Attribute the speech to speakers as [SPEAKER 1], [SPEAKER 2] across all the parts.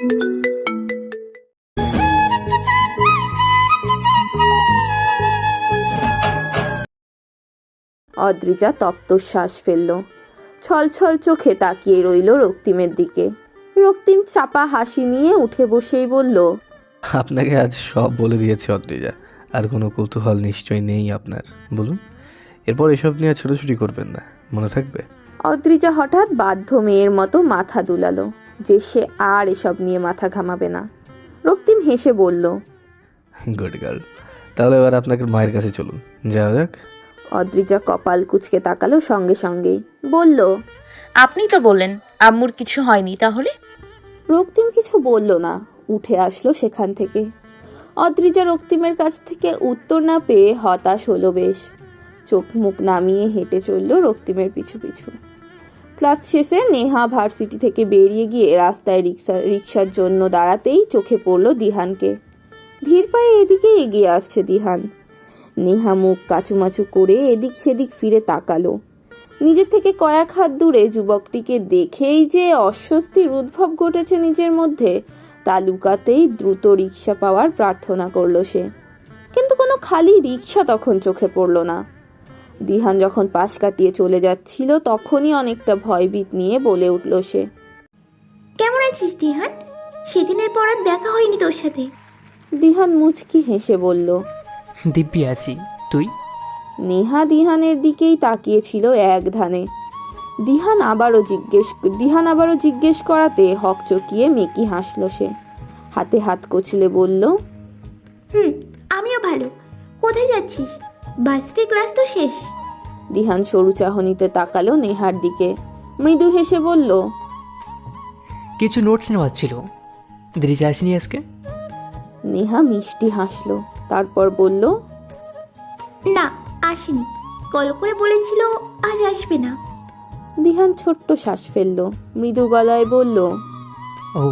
[SPEAKER 1] অদ্রিজা তপ্ত শ্বাস ফেলল। ছলছল চোখে তাকিয়ে রইল রক্তিমের দিকে। রক্তিম চাপা হাসি নিয়ে উঠে বসেই বলল,
[SPEAKER 2] আপনাকে আজ সব বলে দিয়েছে অদ্রিজা। আর কোনো কৌতূহল নিশ্চয়ই নেই আপনার। বলুন, এরপর এসব নিয়ে ছোটাছুটি করবেন না। মনে থাকবে?
[SPEAKER 1] অদ্রিজা হঠাৎ বাধ্য মেয়ের মতো মাথা দুলালো যে সে আর এসব নিয়ে মাথা ঘামাবে না। রক্তিম হেসে বলল
[SPEAKER 2] গুড গার্ল তাহলে এবার আপনাকে মায়ের কাছে চলুন। যাওয়া যাক।
[SPEAKER 1] অদ্রিজা কপাল কুচকে তাকালো সঙ্গে সঙ্গেই। বলল
[SPEAKER 3] আপনি তো বললেন আম্মুর কিছু হয়নি তাহলে?
[SPEAKER 1] রক্তিম কিছু বলল না উঠে আসলো সেখান থেকে। অদ্রিজা রক্তিমের কাছ থেকে উত্তর না পেয়ে হতাশ হলো বেশ। চোখ মুখ নামিয়ে হেঁটে চলল রক্তিমের পিছু পিছু। ক্লাস শেষে নেহা ভার্সিটি থেকে বেরিয়ে গিয়ে রাস্তায় রিক্সা, রিক্সার জন্য দাঁড়াতেই চোখে পড়ল দিহানকে। ধীর পায়ে এদিকে এগিয়ে আসছে দিহান। নেহা মুখ কাচুমাচু করে এদিক সেদিক ফিরে তাকালো। নিজের থেকে কয়েক হাত দূরে যুবকটিকে দেখেই যে অস্বস্তির উদ্ভব ঘটেছে নিজের মধ্যে, তা লুকাতেই দ্রুত রিক্সা পাওয়ার প্রার্থনা করল সে। কিন্তু কোনো খালি রিক্সা তখন চোখে পড়ল না। দিহান যখন পাশ কাটিয়ে চলে যাচ্ছিল তখনই অনেকটা ভয়ভীত নিয়ে বলে উঠল সে।
[SPEAKER 4] কেমন আছিস দিহান? সেদিনের পর আর দেখা হয়নি তোর সাথে।
[SPEAKER 1] দিহান মুচকি হেসে বলল
[SPEAKER 5] দিব্যি আছি তুই?
[SPEAKER 1] নেহা দিহানের দিকেই তাকিয়েছিল এক ধানে। দিহান আবারও জিজ্ঞেস দিহান আবারও জিজ্ঞেস করাতে হকচকিয়ে মেকি হাসল সে। হাতে হাত কচলে বলল
[SPEAKER 4] হুম আমিও ভালো। কোথায় যাচ্ছিস? ভার্সিটি ক্লাস তো শেষ।
[SPEAKER 1] দিহান সরু চাহনিতে তাকালো নেহার দিকে। মৃদু হেসে বলল
[SPEAKER 5] কিছু নোটস নেওয়ার ছিল। দ্রিজা আসেনি আজকে?
[SPEAKER 1] নেহা মিষ্টি হাসলো তারপর বলল
[SPEAKER 4] না আসেনি। কল করে বলেছিল আজ আসবে না।
[SPEAKER 1] দিহান ছোট্ট শ্বাস ফেলল মৃদু গলায় বলল
[SPEAKER 5] ও।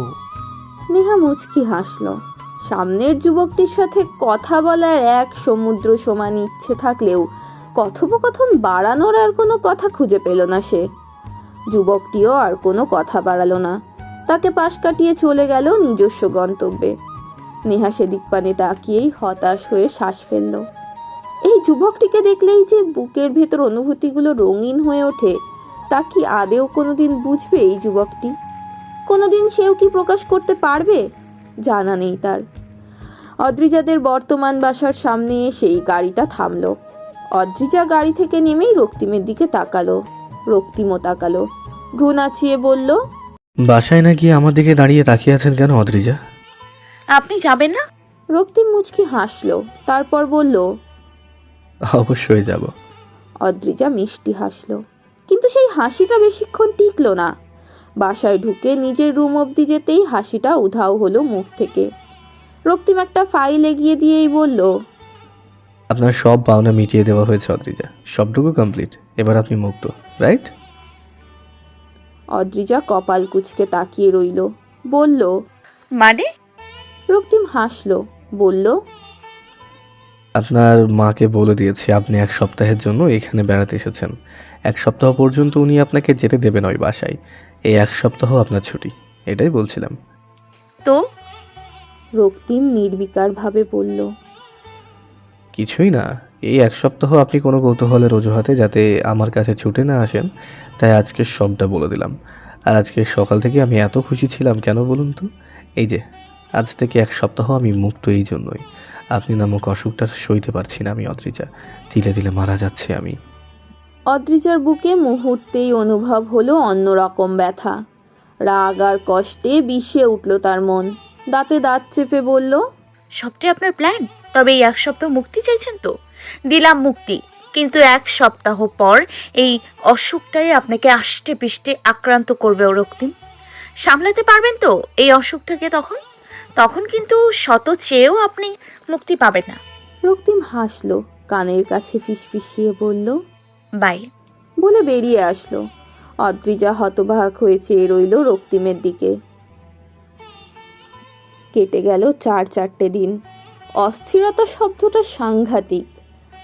[SPEAKER 1] নেহা মুচকি হাসলো। সামনের যুবকটির সাথে কথা বলার এক সমুদ্র সমান ইচ্ছে থাকলেও কথোপকথন বাড়ানোর আর কোনো কথা খুঁজে পেল না সে। যুবকটিও আর কোনো কথা বাড়ালো না। তাকে পাশ কাটিয়ে চলে গেল নিজস্ব গন্তব্যে। নেহা সেদিক পানে তাকিয়েই হতাশ হয়ে শ্বাস ফেলল। এই যুবকটিকে দেখলেই যে বুকের ভেতর অনুভূতিগুলো রঙিন হয়ে ওঠে, তা কি আদেও কোনোদিন বুঝবে এই যুবকটি? কোনোদিন সেও কি প্রকাশ করতে পারবে? জানা নেই তার। অদ্রিজাদের বর্তমান বাসার সামনে এসেই গাড়িটা থামল। অদ্রিজা গাড়ি থেকে নেমেই রক্তিমের দিকে তাকালো। রক্তিমও তাকালো। ভ্রু নাচিয়ে বলল
[SPEAKER 2] বাসায় না গিয়ে আমার দিকে দাঁড়িয়ে তাকিয়ে আছেন কেন অদ্রিজা?
[SPEAKER 3] আপনি যাবেন না?
[SPEAKER 1] রক্তিম মুচকি হাসলো তারপর বলল
[SPEAKER 2] অবশ্যই যাব।
[SPEAKER 1] অদ্রিজা মিষ্টি হাসলো। কিন্তু সেই হাসিটা বেশিক্ষণ টিকলো না। বাসায় ঢুকে নিজের রুম অবধি যেতেই হাসিটা উধাও হলো মুখ থেকে। রক্তিম একটা ফাইল এগিয়ে দিয়েই বলল
[SPEAKER 2] আপনার সব পাওনা মিটিয়ে দেওয়া হয়েছে অদ্রিজা। সবটুকু কমপ্লিট এবার আপনি মুক্ত রাইট
[SPEAKER 1] অদ্রিজা কপাল কুচকে তাকিয়ে রইল বলল
[SPEAKER 3] মানে?
[SPEAKER 1] রক্তিম হাসলো বলল
[SPEAKER 2] আপনার মাকে বলে দিয়েছি আপনি এক সপ্তাহের জন্য এখানে বেড়াতে এসেছেন। এক সপ্তাহ পর্যন্ত উনি আপনাকে যেতে দেবেন ওই বাসায়। এই এক সপ্তাহ আপনার ছুটি। এটাই বলছিলাম।
[SPEAKER 3] তো?
[SPEAKER 1] রক্তিম নির্বিকারভাবে বলল
[SPEAKER 2] কিছুই না এই এক সপ্তাহ আপনি কোনো কৌতূহলের অজুহাতে যাতে আমার কাছে ছুটে না আসেন তাই আজকে সবটা বলে দিলাম। আর আজকে সকাল থেকে আমি এত খুশি ছিলাম কেন বলুন তো? এই যে আজ থেকে এক সপ্তাহ আমি মুক্ত এই জন্যই। আপনি নামক অসুখটা সইতে পারছি না আমি অদ্রিজা। ধীরে ধীরে মারা যাচ্ছে আমি।
[SPEAKER 1] অদ্রিজার বুকে মুহূর্তেই অনুভব হলো অন্যরকম ব্যথা। রাগ আর কষ্টে বিষে উঠল তার মন। দাঁতে দাঁত চেপে বলল
[SPEAKER 3] সবটাই আপনার প্ল্যান তবে এই এক সপ্তাহ মুক্তি চাইছেন তো? দিলাম মুক্তি কিন্তু এক সপ্তাহ পর এই অসুখটাই আপনাকে আষ্টে পিষ্টে আক্রান্ত করবে ও রক্তিম সামলাতে পারবেন তো এই অসুখটাকে তখন? তখন কিন্তু শত চেয়েও আপনি মুক্তি পাবেন না।
[SPEAKER 1] রক্তিম হাসলো কানের কাছে ফিসফিসিয়ে বলল
[SPEAKER 3] বাই।
[SPEAKER 1] বলে বেরিয়ে আসলো। অদ্রিজা হতবাক হয়ে চেয়ে রইল রক্তিমের দিকে। কেটে গেল চার চারটে দিন। অস্থিরতা শব্দটা সাংঘাতিক।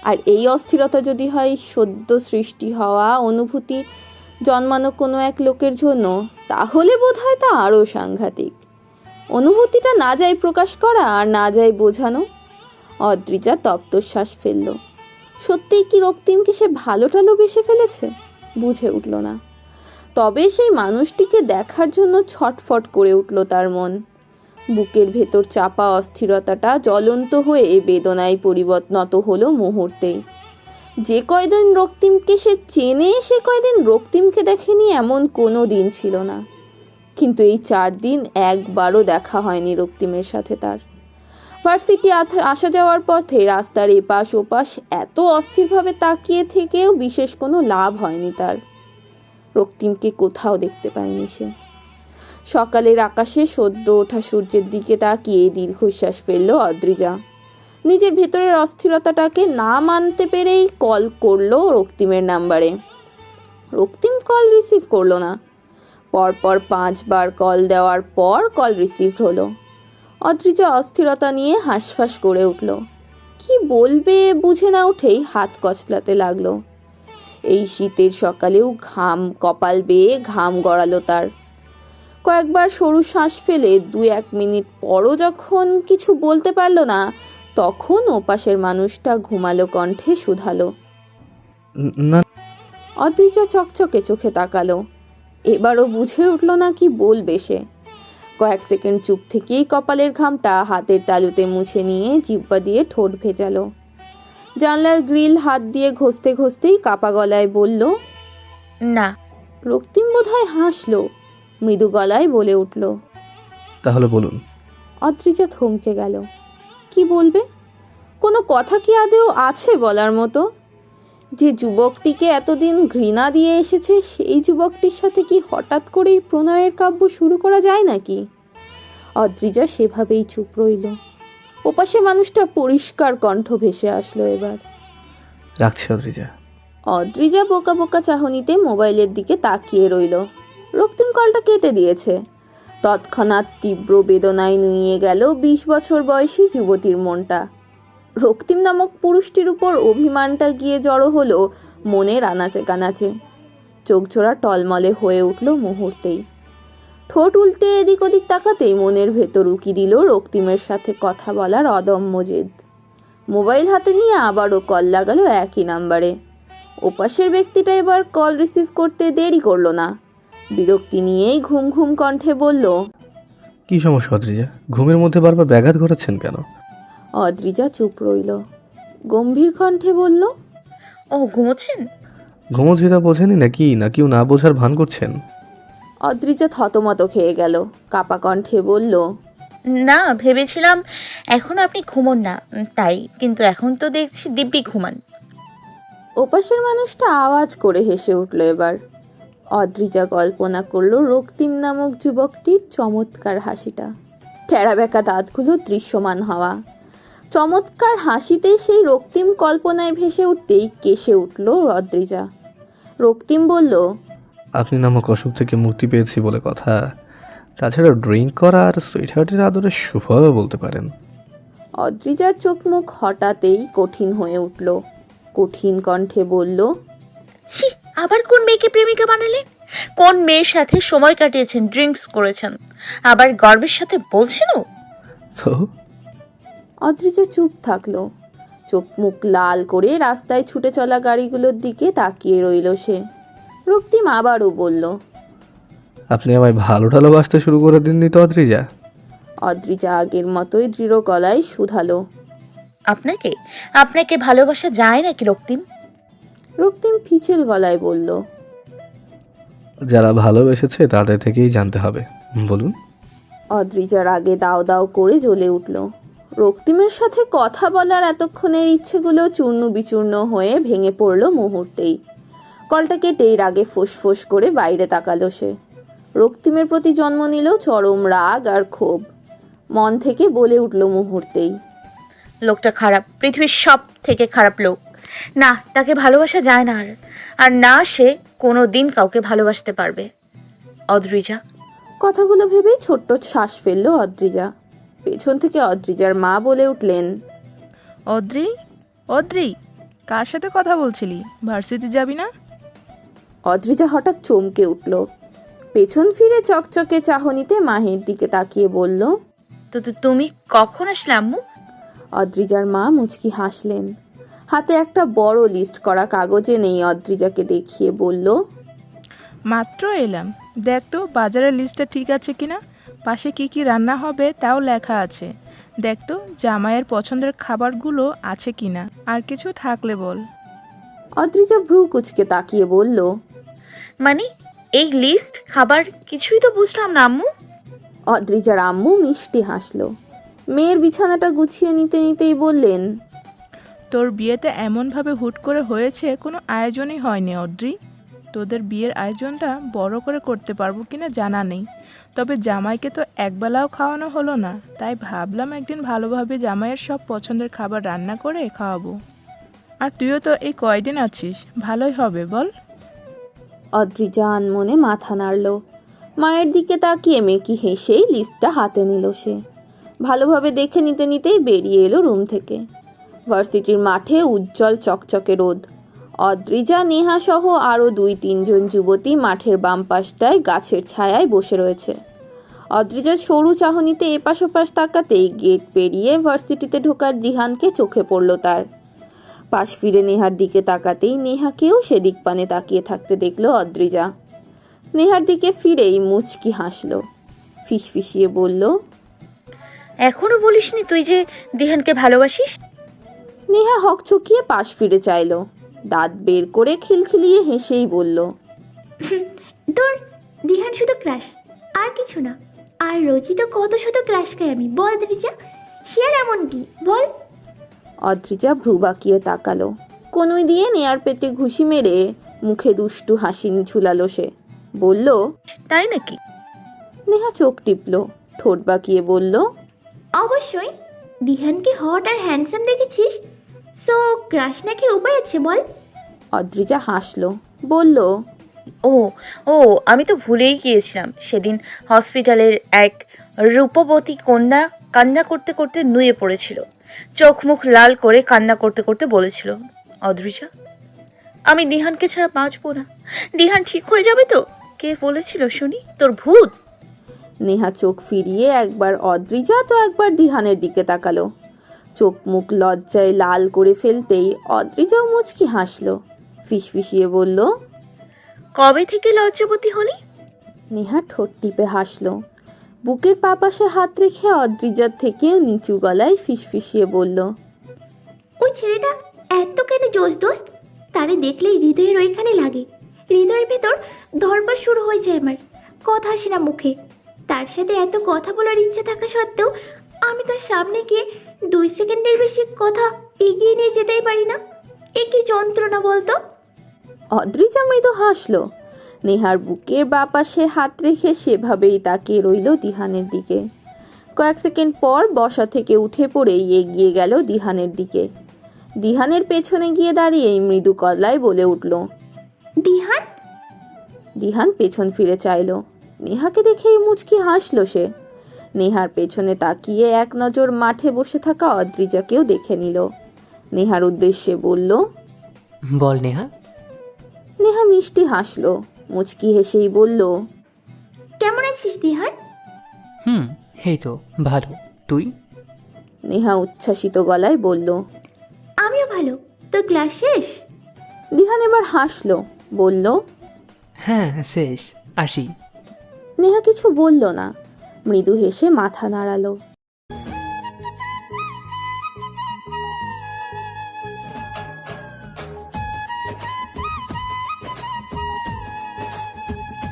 [SPEAKER 1] আর এই অস্থিরতা যদি হয় সদ্য সৃষ্টি হওয়া অনুভূতি জন্মানো কোনো এক লোকের জন্য, তাহলে বোধ হয় তা আরও সাংঘাতিক। অনুভূতিটা না যায় প্রকাশ করা আর না যায় বোঝানো। অদ্রিজা তপ্তশ্বাস ফেলল। সত্যিই কি রক্তিমকে সে ভালো টালো বেসে ফেলেছে? বুঝে উঠল না। তবে সেই মানুষটিকে দেখার জন্য ছটফট করে উঠল তার মন। বুকের ভেতর চাপা অস্থিরতাটা জ্বলন্ত হয়ে বেদনায় পরিবর্তনত হলো মুহূর্তেই। যে কয়দিন রক্তিমকে সে চেনে, সে কয়দিন রক্তিমকে দেখেনি এমন কোনো দিন ছিল না। কিন্তু এই চার দিন একবারও দেখা হয়নি রক্তিমের সাথে তার। ভার্সিটি আসা যাওয়ার পথে রাস্তার এপাশ ওপাশ এত অস্থিরভাবে তাকিয়ে থেকেও বিশেষ কোনো লাভ হয়নি তার। রক্তিমকে কোথাও দেখতে পায়নি সে। সকালের আকাশে সদ্য ওঠা সূর্যের দিকে তাকিয়ে দীর্ঘশ্বাস ফেলল অদ্রিজা। নিজের ভেতরের অস্থিরতাটাকে না মানতে পেরেই কল করল রক্তিমের নাম্বারে। রক্তিম কল রিসিভ করল না। পরপর পাঁচবার কল দেওয়ার পর কল রিসিভড হলো। অদ্রিজা অস্থিরতা নিয়ে হাঁসফাঁস করে উঠল। কি বলবে বুঝে না উঠেই হাত কচলাতে লাগল। এই শীতের সকালেও ঘাম কপাল বেয়ে ঘাম গড়ালো তার। কয়েকবার সরু শ্বাস ফেলে দু এক মিনিট পরও যখন কিছু বলতে পারল না তখন ওপাশের মানুষটা ঘুমালো কণ্ঠে শুধালো।
[SPEAKER 2] ন-
[SPEAKER 1] অদ্রিজা চকচকে চোখে তাকালো। এবারও বুঝে উঠল না কি বলবে সে। কয়েক সেকেন্ড চুপ থেকেই কপালের ঘামটা হাতের তালুতে মুছে নিয়ে জিব্বা দিয়ে ঠোঁট ভেজালো। জানলার গ্রিল হাত দিয়ে ঘষতে ঘষতেই কাপা গলায় বলল
[SPEAKER 3] না।
[SPEAKER 1] রক্তিম বোধহয় হাসলো। মৃদু গলায় বলে উঠল
[SPEAKER 2] তাহলে বলুন।
[SPEAKER 1] অদ্রিজা থমকে গেল। কি বলবে? কোনো কথা কি আদেও আছে বলার মতো? যে যুবকটিকে এতদিন ঘৃণা দিয়ে এসেছে সেই যুবকটির সাথে কি হঠাৎ করেই প্রণয়ের কাব্য শুরু করা যায় নাকি? অদ্রিজা সেভাবেই চুপ রইল। ওপাশে মানুষটা পরিষ্কার কণ্ঠ ভেসে আসলো এবার।
[SPEAKER 2] রাখছি অদ্রিজা।
[SPEAKER 1] অদ্রিজা বোকা বোকা চাহনিতে মোবাইলের দিকে তাকিয়ে রইল। রক্তিম কলটা কেটে দিয়েছে। তৎক্ষণাৎ তীব্র বেদনায় নুইয়ে গেল বিশ বছর বয়সী যুবতীর মনটা। রক্তিম নামক পুরুষটির উপর অভিমানটা গিয়ে জড়ো হলো মনের আনাচে কানাচে। চোখজোড়া টলমলে হয়ে উঠল মুহূর্তেই। ঠোঁট উল্টে এদিক ওদিক তাকাতেই মনের ভেতর উকি দিল রক্তিমের সাথে কথা বলার অদম্য জেদ। মোবাইল হাতে নিয়ে আবারও কল লাগালো একই নাম্বারে। ওপাশের ব্যক্তিটা এবার কল রিসিভ করতে দেরি করল না। বিরক্তি নিয়েই ঘুম ঘুম কণ্ঠে বলল
[SPEAKER 2] কি সমস্যা অদ্রিজা? ঘুমের মধ্যে বারবার ব্যাঘাত ঘটাচ্ছেন কেন?
[SPEAKER 1] অদ্রিজা চুপ রইল। গম্ভীর কণ্ঠে বলল
[SPEAKER 3] ও ঘুমোচ্ছেন?
[SPEAKER 2] ঘুমোচ্ছি তা বোঝেনি নাকি? না কেউ না বোঝার ভান করছেন?
[SPEAKER 1] অদ্রিজা থতমত খেয়ে গেল। কাপা কণ্ঠে বলল
[SPEAKER 3] না ভেবেছিলাম এখন আপনি ঘুমোন না। তাই কিন্তু এখন তো দেখছি দিব্যি ঘুমান।
[SPEAKER 1] ওপাশের মানুষটা আওয়াজ করে হেসে উঠল এবার। অদ্রিজা কল্পনা করল রক্তিম নামক যুবকটির চমৎকার হাসিটা। টেরা বেঁকা দাঁতগুলো দৃশ্যমান হওয়া। চমৎকার হাসিতে সেই রক্তিম কল্পনায় ভেসে উঠতেই কেসে উঠল অদ্রিজা। রক্তিম বলল
[SPEAKER 2] আপনি নামক অসুখ থেকে মুক্তি পেয়েছি বলে কথা। তাছাড়া ড্রিঙ্ক করা আর সুইট হার্টের আদরে সুফলও বলতে পারেন।
[SPEAKER 1] অদ্রিজার চোখ মুখ হঠাৎই কঠিন হয়ে উঠল। কঠিন কণ্ঠে বলল
[SPEAKER 3] ছি আবার কোন মেয়েকে প্রেমিকা বানালেন কোন মেয়ের সাথে সময় কাটিয়েছেন ড্রিঙ্কস করেছেন? আবার গর্বের সাথে বলছেনও
[SPEAKER 2] তো?
[SPEAKER 1] অদ্রিজা চুপ থাকল। চোখ মুখ লাল করে রাস্তায় ছুটে চলা গাড়িগুলোর দিকে তাকিয়ে রইল সে। রক্তিম আবারও বলল
[SPEAKER 2] আপনি আমায় ভালো ভালোবাসতে শুরু করে দিননি তো অদ্রিজা?
[SPEAKER 1] অদ্রিজা আগের মতোই দৃঢ় গলায় শুধালো।
[SPEAKER 3] আপনাকে? আপনাকে ভালোবাসা যায় নাকি রক্তিম?
[SPEAKER 1] রক্তিম ফিচেল গলায় বলল
[SPEAKER 2] যারা ভালোবেসেছে তাদের থেকেই জানতে হবে বলুন।
[SPEAKER 1] অদ্রিজার আগে দাও দাও করে জ্বলে উঠল। রক্তিমের সাথে কথা বলার এতক্ষণের ইচ্ছেগুলো চূর্ণ বিচূর্ণ হয়ে ভেঙে পড়ল মুহূর্তেই। কলটা কেটেই রাগে ফোঁস করে বাইরে তাকালো সে। রক্তিমের প্রতি জন্ম নিল চরম রাগ আর ক্ষোভ। মন থেকে বলে উঠল মুহূর্তেই
[SPEAKER 3] লোকটা খারাপ পৃথিবীর সব থেকে খারাপ লোক। না তাকে ভালোবাসা যায় না আর। আর না সে কোনো দিন কাউকে ভালোবাসতে পারবে। অদ্রিজা।
[SPEAKER 1] কথাগুলো ভেবেই ছোট্ট শ্বাস ফেলল অদ্রিজা। পেছন থেকে অদ্রিজার মা বলে উঠলেন
[SPEAKER 6] অদ্রি অদ্রি কার সাথে কথা বলছিলি? ভার্সিটি যাবি না?
[SPEAKER 1] অদ্রিজা হঠাৎ চমকে উঠল। পেছন ফিরে চকচকে চাহনিতে মাহের দিকে তাকিয়ে বলল
[SPEAKER 3] তো তো তুমি কখন আসলে আম্মু?
[SPEAKER 1] অদ্রিজার মা মুচকি হাসলেন। হাতে একটা বড় লিস্ট করা কাগজে নেই অদ্রিজাকে দেখিয়ে বলল।
[SPEAKER 6] মাত্র এলাম। দেখ তো বাজারের লিস্টটা ঠিক আছে কিনা? পাশে কি কি রান্না হবে তাও লেখা আছে। দেখ তো জামাইয়ের পছন্দের খাবারগুলো আছে কিনা? আর কিছু থাকলে বল।
[SPEAKER 1] অদ্রিজা ভ্রু কুচকে তাকিয়ে বলল
[SPEAKER 3] মানে এই লিস্ট খাবার কিছুই তো বুঝলাম না আম্মু।
[SPEAKER 1] অদ্রিজার আম্মু মিষ্টি হাসলো। মেয়ের বিছানাটা গুছিয়ে নিতে নিতেই বললেন
[SPEAKER 6] তোর বিয়েতে এমনভাবে হুট করে হয়েছে কোনো আয়োজনই হয়নি, অদ্রি। তোদের বিয়ের আয়োজনটা বড় করে করতে পারব কিনা জানা নেই। তবে জামাইকে তো একবেলাও খাওয়ানো হলো না, তাই ভাবলাম একদিন ভালোভাবে জামাইয়ের সব পছন্দের খাবার রান্না করে খাওয়াবো। আর তুইও তো এই কয়দিন আছিস, ভালোই হবে বল।
[SPEAKER 1] অদ্রিজা মনে মাথা নাড়ল। মায়ের দিকে তাকিয়ে মেকি হেসেই লিস্টটা হাতে নিল সে। ভালোভাবে দেখে নিতে নিতেই বেরিয়ে এলো রুম থেকে। ভার্সিটির মাঠে উজ্জ্বল চকচকে রোদ। অদ্রিজা নেহা সহ আরও দুই তিনজন যুবতী মাঠের বাম পাশটায় গাছের ছায়ায় বসে রয়েছে। অদ্রিজার সরু চাহনিতে এপাশ ওপাশ তাকাতেই গেট পেরিয়ে ভার্সিটিতে ঢোকার রিহানকে চোখে পড়ল তার। পাশ ফিরে নেহার দিকে তাকাতেই নেহাকেও সেদিক পানে তাকিয়ে থাকতে দেখল অদ্রিজা। নেহার দিকে ফিরেই মুচকি হাসলো। ফিসফিসিয়ে বলল,
[SPEAKER 3] এখনও বলিসনি তুই যে দিহানকে ভালোবাসিস?
[SPEAKER 1] নেহা হকচকিয়ে পাশ ফিরে চাইলো। দাঁত বের করে খিলখিলিয়ে হেসেই বলল
[SPEAKER 4] তোর দিহান শুধু ক্রাশ আর কিছু না। আর রোজই তো কত শত ক্রাশ খাই আমি বল দিরিজা সে আর এমন কি বল।
[SPEAKER 1] অদ্রিজা ভ্রু বাঁকিয়ে তাকালো। কনুই দিয়ে নেয়ার পেটে ঘুষি মেরে মুখে দুষ্টু হাসি ঝুলালো সে। বলল
[SPEAKER 3] তাই নাকি?
[SPEAKER 1] নেহা চোখ টিপল ঠোঁট বাঁকিয়ে বলল
[SPEAKER 4] অবশ্যই। দিহানকে হট আর হ্যান্ডসাম দেখেছিস? সো ক্রাশ নাকি উপায় আছে বল?
[SPEAKER 1] অদ্রিজা হাসলো বলল
[SPEAKER 3] ও ও আমি তো ভুলেই গিয়েছিলাম। সেদিন হসপিটালের এক রূপবতী কন্যা কান্না করতে করতে নুয়ে পড়েছিল। চোখ মুখ লাল করে কান্না করতে করতে বলেছিল অদ্রিজা আমি দিহানকে ছাড়া বাঁচবো না। দিহান ঠিক হয়ে যাবে তো? কে বলেছিল শুনি? তোর ভূত?
[SPEAKER 1] নেহা চোখ ফিরিয়ে একবার অদ্রিজা তো একবার দিহানের দিকে তাকালো। চোখ মুখ লজ্জায় লাল করে ফেলতেই অদ্রিজাও মুচকি হাসলো। ফিসফিসিয়ে বলল
[SPEAKER 3] কবে থেকে লজ্জাবতী হলি?
[SPEAKER 1] নেহা ঠোঁট টিপে হাসলো। বুকের পাপাসে হাত রেখে অদ্রিজার থেকেও নিচু গলায় ফিসফিসিয়ে বলল
[SPEAKER 4] ওই ছেলেটা এত কেন জোস দোস্ত? তারে দেখলেই হৃদয়ের ওইখানে লাগে। হৃদয়ের ভেতর ধরবার শুরু হয়ে যায় আমার। কথা আসে না মুখে। তার সাথে এত কথা বলার ইচ্ছে থাকা সত্ত্বেও আমি তার সামনে গিয়ে দুই সেকেন্ডের বেশি কথা এগিয়ে নিয়ে যেতেই পারি না। এ কি যন্ত্রণা বলতো?
[SPEAKER 1] অদ্রিজা মৃদু হাসলো। নেহার বুকের বাপাশে হাত রেখে সেভাবেই তাকিয়ে রইল দিহানের দিকে। কয়েক সেকেন্ড পর বসা থেকে উঠে পড়েই এগিয়ে গেল দিহানের দিকে। দিহানের পেছনে গিয়ে দাঁড়িয়েই মৃদু কল্লায় বলে উঠল
[SPEAKER 4] দিহান?
[SPEAKER 1] দিহান পেছন ফিরে চাইল। নেহাকে দেখেই মুচকি হাসলো সে। নেহার পেছনে তাকিয়ে এক নজর মাঠে বসে থাকা অদ্রিজাকেও দেখে নিল। নেহার উদ্দেশ্যে বলল
[SPEAKER 5] বল নেহা।
[SPEAKER 1] নেহা মিষ্টি হাসলো মুচকি হেসেই বলল
[SPEAKER 4] কেমন আছিস দিহান
[SPEAKER 5] হুম এই তো ভালো। তুই?
[SPEAKER 1] নেহা উচ্ছ্বাসিত গলায় বলল
[SPEAKER 4] আমিও ভালো। তোর ক্লাস শেষ?
[SPEAKER 1] দিহান এবার হাসলো বলল
[SPEAKER 5] হ্যাঁ শেষ। আসি।
[SPEAKER 1] নেহা কিছু বলল না। মৃদু হেসে মাথা নাড়ালো।